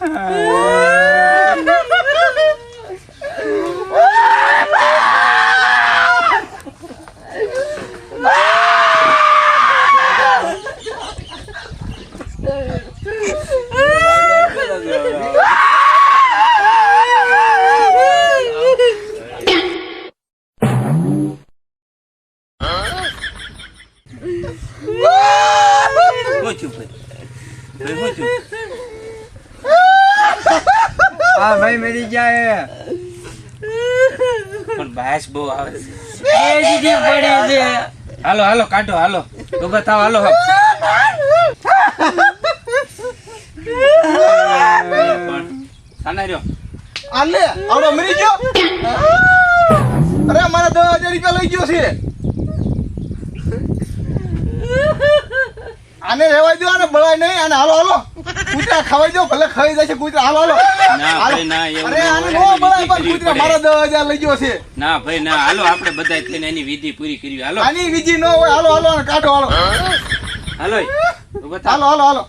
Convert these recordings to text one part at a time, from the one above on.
શું થયું ભાઈ ભાઈ શું થયું હા ભાઈ મરી જાય પણ બાસ બહુ આવે છે. હાલો હાલો કાઢો હાલો. ઊભા થાવ હાલો. રહ્યો. આલે આવડો મરી ગયો. અરે મારા દસ હજાર રૂપિયા લઈ ગયો છે. આને રેવાય દો આને બળાય નહીં આને હાલો હાલો. કૂતરા ખવાઈ દો ભલે ખાઈ જાય છે કૂતરા. હાલો હાલો. ના ભાઈ ના એવું અરે ના આને નો પણ કૂતરા મારા 10000 લઈ ગયો છે. ના ભાઈ ના હાલો આપણે બધા થઈને એની વિધિ પૂરી કરી હાલો. આની વિધિ ન હોય હાલો હાલો કાઢો હાલો. હાલો. હાલો હાલો હાલો.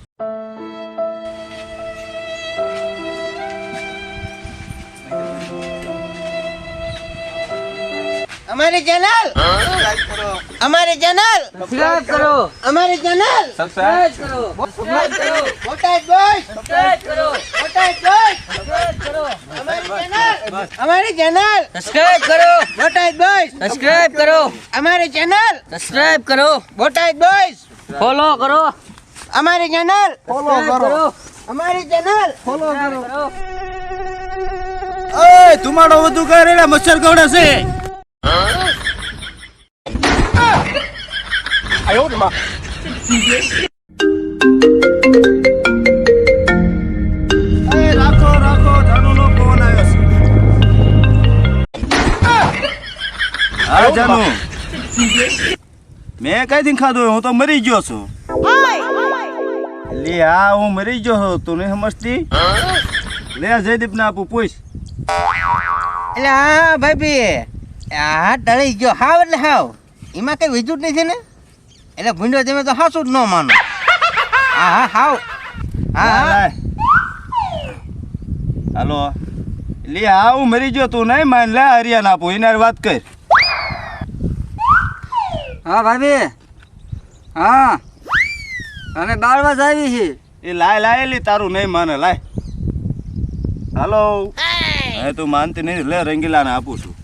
અમારી ચેનલ? ચેનલ સબસ્ક્રાઇબ કરો અમારી ચેનલ સબસ્ક્રાઇબ કરો બોટાદ બોય સબસ્ક્રાઇબ કરો અમારી ચેનલ અમારી ચેનલ સબસ્ક્રાઇબ કરો બોટાદ બોય સબસ્ક્રાઇબ કરો અમારી ચેનલ સબસ્ક્રાઇબ કરો બોટાદ બોય ફોલો કરો અમારી ચેનલ ફોલો કરો અમારી ચેનલ ફોલો કરો ઓય ધુમાડો વધુ કરે મચ્છર ગોડા છે ને માં એ રાખો રાખો જાનુનો ફોન આવ્યો છે હા જાનુ મેં કઈ દિન ખાધું? હું તો મરી ગયો છું. લે હા હું મરી ગયો છું. તું નહીં સમજતી? લે જયદીપ ને આપું પૂછ. એટલે હા ભાઈ હા ટળી ગયો. હાવ એટલે હાવ. એમાં કઈ વિજુટ નહીં ને? એટલે ભૂંડો તમે તો હાસું જ ન માનો. હા હા હાવ. હા હા લાય. હાલો. લે હા હું મરી ગયો તું નહીં માન. લે હરિયાના આપું. એના વાત કર. હા ભાભી. હા. અમે બાળવા આવી છીએ. એ લાય લાય લી તારું નહીં માને. લાય. હાલો. હવે તું માનતી નહીં. લે રંગીલાને આપું છું.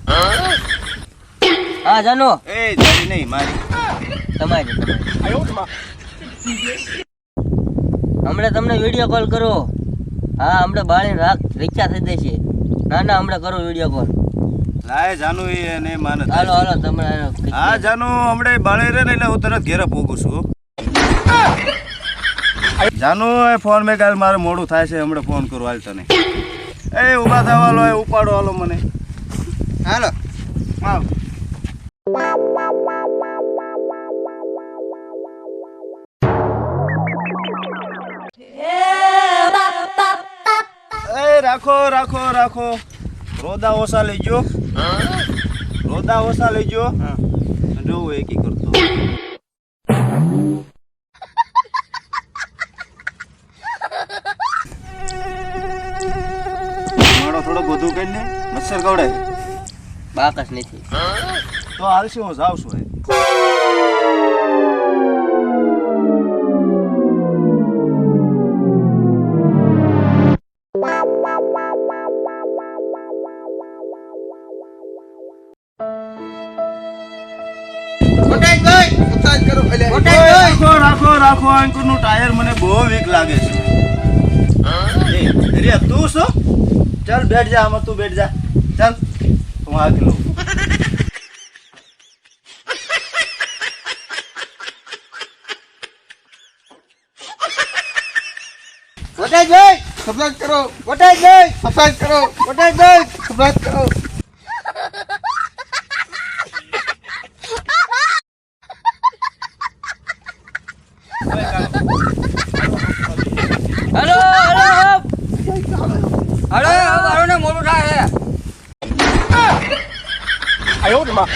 હા જાનો એ નહીં મારી. તમારી હમણાં તમને વીડિયો કોલ કરો. હા હમણાં બાળી રાખ રિક્ષા થઈ જશે. ના ના હમણાં કરો વીડિયો કોલ લાય જાનુ એ નહીં માને હાલો હાલો તમે હા જાનુ હમણાં બાળે રે ને એટલે હું તરત ઘેરે પોગું છું. જાનુ એ ફોન મેં કાલ મારે મોડું થાય છે હમણાં ફોન કરું હાલ તને. એ ઊભા થવાલો એ ઉપાડો હાલો મને. હાલો. આવ રાખો રાખો રાખો. રોદા ઓસા લેજો. રોદા ઓસા લેજો. જોવું એકી કરતો મારો થોડો બધું કરીને મચ્છર કવડાય. બાકસ નથી. તો હાલશે હું જાઉં છું કરો બોટાદ રાખો રાખો અંકુરનું ટાયર મને બહુ વીક લાગે છે. રિયા, તું શું? ચાલ બેઠ જા આમાં તું બેઠ જા. ચાલ હું હાકી લઉં. સબસ્ક્રાઇબ કરો. બોટાદ બોયસ સબસ્ક્રાઇબ કરો. બોટાદ બોયસ સબસ્ક્રાઇબ કરો. હાલો હલો હાલો. ને મોડું થાય આયો ને માં